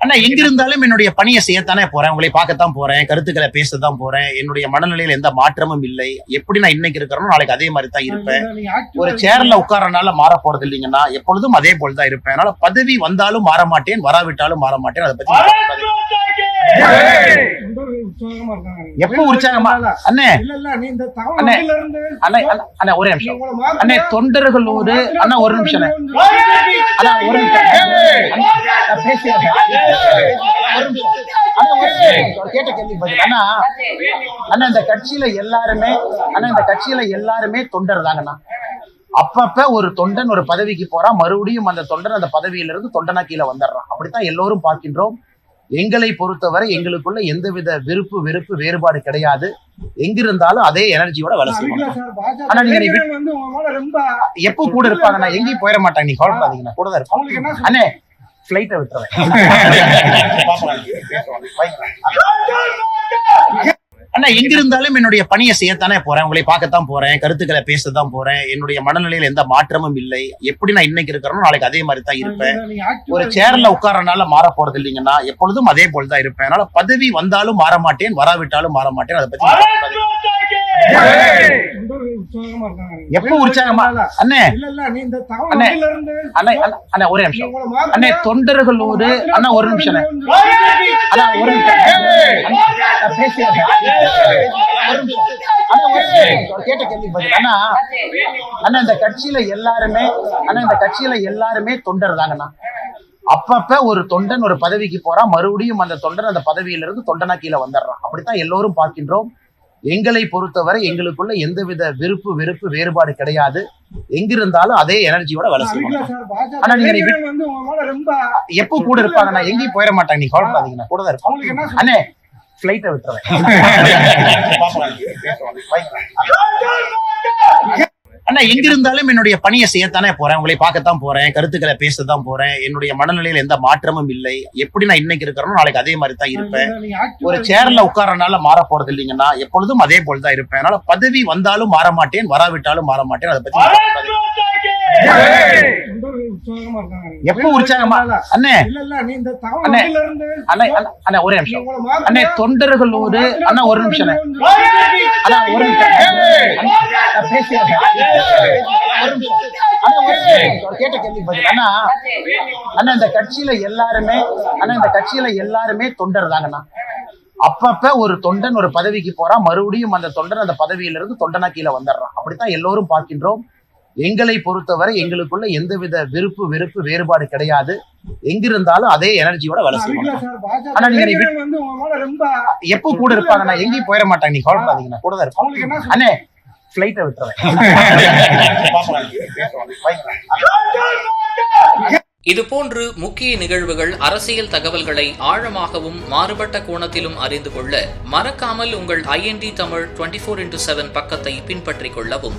ஆனா எங்க இருந்தாலும் என்னுடைய பணியை செய்யத்தானே போறேன். உங்களை பார்க்கத்தான் போறேன். கருத்துக்களை பேசத்தான் போறேன். என்னுடைய மனநிலையில எந்த மாற்றமும் இல்லை. எப்படி நான் இன்னைக்கு இருக்கிறேனோ நாளைக்கு அதே மாதிரி தான் இருப்பேன். ஒரு சேர்ல உட்காரனால மாற போறது இல்லைங்கன்னா எப்பொழுதும் அதே போல் தான் இருப்பேன். அதனால பதவி வந்தாலும் மாற மாட்டேன் வராவிட்டாலும் மாற மாட்டேன். அதை பத்தி. எப்ப உற்சாகமா அண்ணே அண்ணே. அண்ணே அண்ணே, அண்ணே ஒரே நிமிஷம் உங்களை மாத்த- அண்ணே தொண்டர்களோடு அண்ணா ஒரு நிமிஷம் அண்ணே. அண்ணா ஒரு நிமிஷம் ஒரு நிமிஷம். அண்ணா, ஒரு நிமிஷம். கேட்ட கேள்வி பதில் அண்ணா அண்ணா இந்த கட்சியில எல்லாருமே அண்ணா இந்த கட்சியில எல்லாருமே தொண்டர் தாங்கண்ணா அப்பப்ப ஒரு தொண்டன் ஒரு பதவிக்கு போறான் மறுபடியும் அந்த தொண்டன் அந்த பதவியில இருந்து தொண்டனா கீழே வந்துடுறான் அப்படித்தான் எல்லோரும் பார்க்கின்றோம் எங்களை பொறுத்தவரை எங்களுக்குள்ள எந்தவித விருப்பு வெறுப்பு வேறுபாடு கிடையாது. எங்கிருந்தாலும் அதே எனர்ஜியோட வேலை பாஜக அண்ணா, நீங்க எப்போ கூட இருப்பாங்க? நான் எங்கேயும் போயிட மாட்டாங்க நீ கவலைப்படாதீங்க. கூட தான் இருப்பேன். அண்ணே பிளைட்டை விட்டுறேன். அண்ணா எங்க இருந்தாலும் என்னுடைய பணியை செய்யத்தானே போறேன். உங்களை பார்க்கத்தான் போறேன். கருத்துக்களை பேசத்தான் போறேன். என்னுடைய மனநிலையில எந்த மாற்றமும் இல்லை. எப்படி நான் இன்னைக்கு இருக்கிறேனோ நாளைக்கு அதே மாதிரி தான் இருப்பேன். ஒரு சேர்ல உட்காரனால மாற போறது இல்லைங்கன்னா எப்பொழுதும் அதே போல் தான் இருப்பேன். அதனால பதவி வந்தாலும் மாற மாட்டேன் வராவிட்டாலும் மாற மாட்டேன். அதை பத்தி. எப்ப உற்சாகமா? அண்ணே! அண்ணே. அண்ணே ஒரே நிமிஷம். அண்ணே தொண்டர்களோடு அண்ணா ஒரு நிமிஷம். அண்ணா. ஒரு நிமிஷம். கேட்ட கேள்வி பதில் இந்த கட்சியில எல்லாருமே அண்ணா இந்த கட்சியில எல்லாருமே தொண்டர் தாங்கண்ணா அப்பப்ப ஒரு தொண்டன் ஒரு பதவிக்கு போறான் மறுபடியும் அந்த தொண்டன் அந்த பதவியில இருந்து தொண்டனா கீழே வந்துடுறான் அப்படித்தான் எல்லோரும் பார்க்கின்றோம். எங்களை பொறுத்தவரை எங்களுக்குள்ள எந்தவித விருப்பு வெறுப்பு வேறுபாடு கிடையாது. எங்கிருந்தாலும் அதே எனர்ஜியோட வேலை பாஜக அண்ணா, நீங்க எப்போ கூட இருப்பாங்க நான் எங்கேயும் போயிட மாட்டாங்க. நீ கவலைப்படாதீங்க நான் கூட தான் என்ன அண்ணே பிளைட்டை விட்டுறேன். அண்ணா எங்க இருந்தாலும் என்னுடைய பணியை செய்யத்தானே போறேன். உங்களை பார்க்கத்தான் போறேன். கருத்துக்களை பேசத்தான் போறேன். என்னுடைய மனநிலையில எந்த மாற்றமும் இல்லை. எப்படி நான் இன்னைக்கு இருக்கிறேனோ நாளைக்கு அதே மாதிரி தான் இருப்பேன் ஒரு சேர்ல உட்காரனால மாற போறது இல்லைங்கன்னா எப்பொழுதும் அதே போல் தான் இருப்பேன். அதனால பதவி வந்தாலும் மாற மாட்டேன். வராவிட்டாலும் மாற மாட்டேன். அதை பத்தி எப்ப உற்சாகமா? அண்ணே. அண்ணே. அண்ணே அண்ணே, அண்ணே ஒரே நிமிஷம். அண்ணே தொண்டர்களோடு அண்ணா ஒரு நிமிஷம் அண்ணா. ஒரு நிமிஷம். அண்ணா, ஒரு நிமிஷம். அண்ணா, ஒரு நிமிஷம். கேட்ட கேள்வி பதில். அண்ணா அண்ணா இந்த கட்சியில எல்லாருமே அண்ணா இந்த கட்சியில எல்லாருமே தொண்டர் தாங்கண்ணா. அப்பப்ப ஒரு தொண்டன் ஒரு பதவிக்கு போறான் மறுபடியும் அந்த தொண்டன் அந்த பதவியில இருந்து தொண்டனா கீழே வந்துடுறான். அப்படித்தான் எல்லோரும் பார்க்கின்றோம். எங்களை பொறுத்தவரை எங்களுக்குள்ள எந்தவித விருப்பு வெறுப்பு வேறுபாடு கிடையாது. எங்கிருந்தாலும் அதே எனர்ஜியோட வேலை நீங்க எப்போ கூட இருப்பாங்க? நான் எங்கேயும் போயிட மாட்டாங்க நீ கவலைப்படாதீங்க. நான் கூட தான் என்ன அண்ணே பிளைட்டை விட்டுறேன். இதுபோன்று முக்கிய நிகழ்வுகள் அரசியல் தகவல்களை ஆழமாகவும் மாறுபட்ட கோணத்திலும் அறிந்து கொள்ள மறக்காமல் உங்கள் IND Tamil twenty four into seven பக்கத்தை பின்பற்றிக் கொள்ளவும்.